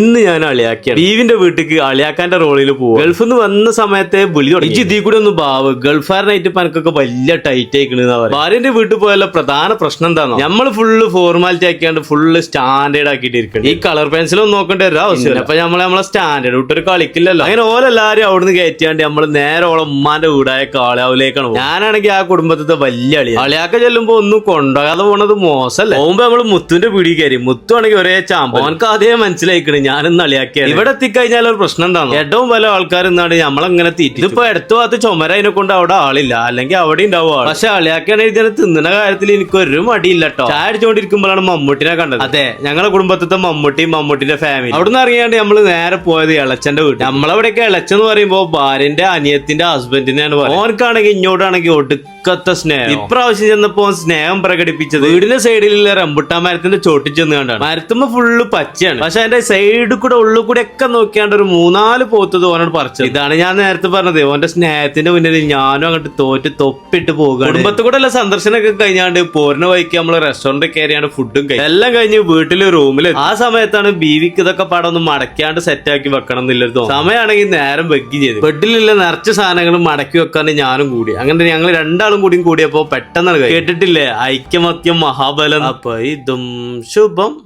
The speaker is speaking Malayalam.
ഇന്ന് ഞാൻ അളിയാക്കിയാണ്. ബീവിന്റെ വീട്ടിക്ക് അളിയാക്കാന്റെ റോളിൽ പോകും ഗൾഫിൽ നിന്ന് വന്ന സമയത്തെ വിളി തുടങ്ങി. ഇതിൽ കൂടെ ഒന്ന് ബാവ്. ഗൾഫാരനായിട്ട് ഇപ്പൊ എനിക്കൊക്കെ വലിയ ടൈറ്റ് ആയിക്കണെന്ന് പറയും. ഭാര്യന്റെ വീട്ടിൽ പോയാലുള്ള പ്രധാന പ്രശ്നം എന്താണോ നമ്മൾ ഫുള്ള് ഫോർമാലിറ്റി ആക്കിയാണ്ട് ഫുള്ള് സ്റ്റാൻഡേർഡ് ആക്കിയിട്ട് ഇരിക്കണം. ഈ കളർ പെൻസിലൊന്നും നോക്കേണ്ട ഒരു ആവശ്യമില്ല. അപ്പൊ നമ്മളെ നമ്മളെ സ്റ്റാൻഡേർഡ് വിട്ടൊരു കളിക്കില്ലല്ലോ. അങ്ങനെ ഓരെല്ലാരും അവിടുന്ന് കയറ്റിയാണ്ട് നമ്മൾ നേരെ ഓളെ ഉമ്മാന്റെ വീടായ കാളാവിലേക്കാണ്. ഞാനാണെങ്കിൽ ആ കുടുംബത്തെ വലിയ അളി അളിയാക്ക ചെല്ലുമ്പോ ഒന്നും കൊണ്ടുപോകാതെ പോണത് മോശമല്ലേ പോകുമ്പോ നമ്മൾ മുത്തുവിന്റെ പിടി കയറി. മുത്തു ആണെങ്കിൽ ഒരേ ചാമ്പ. ഓനക്ക് അതേ മനസ്സിലായിക്കണ് ഞാനിന്ന് അളിയാക്കിയ ഇവിടെ എത്തിക്കഴിഞ്ഞാൽ ഒരു പ്രശ്നം എന്താണ് ഏറ്റവും പല ആൾക്കാർ എന്നാണ് നമ്മളങ്ങനെ തീറ്റി ഇതിപ്പോ അടുത്ത ഭാഗത്ത് ചുമര അതിനെ കൊണ്ട് അവിടെ ആളില്ല. അല്ലെങ്കിൽ അവിടെ ഉണ്ടാവും ആൾ. പക്ഷെ അളിയാക്കാണെങ്കിൽ ഇതിനെ തിന്നുന്ന കാര്യത്തിൽ എനിക്ക് ഒരു മടിയില്ല കേട്ടോ ചായ അടിച്ചുകൊണ്ടിരിക്കുമ്പോഴാണ് മമ്മൂട്ടിനെ കണ്ടത്. അതെ ഞങ്ങളെ കുടുംബത്തിത്തെ മമ്മൂട്ടി മമ്മൂട്ടിന്റെ ഫാമിലി അവിടുന്ന് അറിയാണ്ട് നമ്മൾ നേരെ പോയത് ഇളച്ചന്റെ വീട്ടിൽ. നമ്മളവിടെയൊക്കെ ഇളച്ചെന്ന് പറയുമ്പോ ഭാര്യന്റെ അനിയത്തിന്റെ ഹസ്ബൻഡിനെയാണ് പറയുന്നത്. ഓനക്കാണെങ്കിൽ ഇങ്ങോട്ടാണെങ്കിൽ ഒടുക്കത്തെ സ്നേഹം. ഇപ്രാവശ്യം ചെന്നപ്പോ സ്നേഹം പ്രകടിപ്പിച്ചത് വീടിന്റെ സൈഡിലുള്ള റംബുട്ടാൻ മരത്തിന്റെ ചോട്ടിൽ ചെന്ന് കണ്ടാണ്. മരത്തുമ്പോ ഫുള്ള് പച്ചയാണ്. പക്ഷെ അതിന്റെ സൈഡിൽ കൂടെ ഉള്ളിൽ കൂടെ ഒക്കെ നോക്കിയാണ്ട് ഒരു മൂന്നാൽ പോത്തത് ഓനോട് പറിച്ചത്. ഇതാണ് ഞാൻ നേരത്തെ പറഞ്ഞത് ഓന്റെ സ്നേഹത്തിന്റെ മുന്നിൽ ഞാനും അങ്ങോട്ട് തോറ്റ് തൊപ്പിട്ട് പോകുക കുടുംബത്തിൽ കൂടെ ഉള്ള സന്ദർശനമൊക്കെ കഴിഞ്ഞാണ്ട് പോരിനെ വഴിക്ക് നമ്മൾ റെസ്റ്റോറന്റ് കയറിയാണ് ഫുഡും കഴിക്കും. എല്ലാം കഴിഞ്ഞ് വീട്ടിൽ റൂമിൽ ആ സമയത്താണ് ബീവിക്ക് ഇതൊക്കെ പാടം ഒന്ന് മടക്കാണ്ട് സെറ്റ് ആക്കി വെക്കണം എന്നുള്ളൊരു തോന്നുന്നു സമയമാണെങ്കിൽ നേരം വെക്കുകയും ചെയ്തു. ബെഡിലുള്ള നിറച്ച സാധനങ്ങളും മടക്കി വെക്കാൻ ഞാനും കൂടി. അങ്ങനെ ഞങ്ങൾ രണ്ടാളും കൂടിയും കൂടിയപ്പോ പെട്ടെന്നാണ് കഴിയും. കേട്ടിട്ടില്ലേ? ഐക്യമത്യം മഹാബലം. അപ്പൊ ഇതും ശുഭം.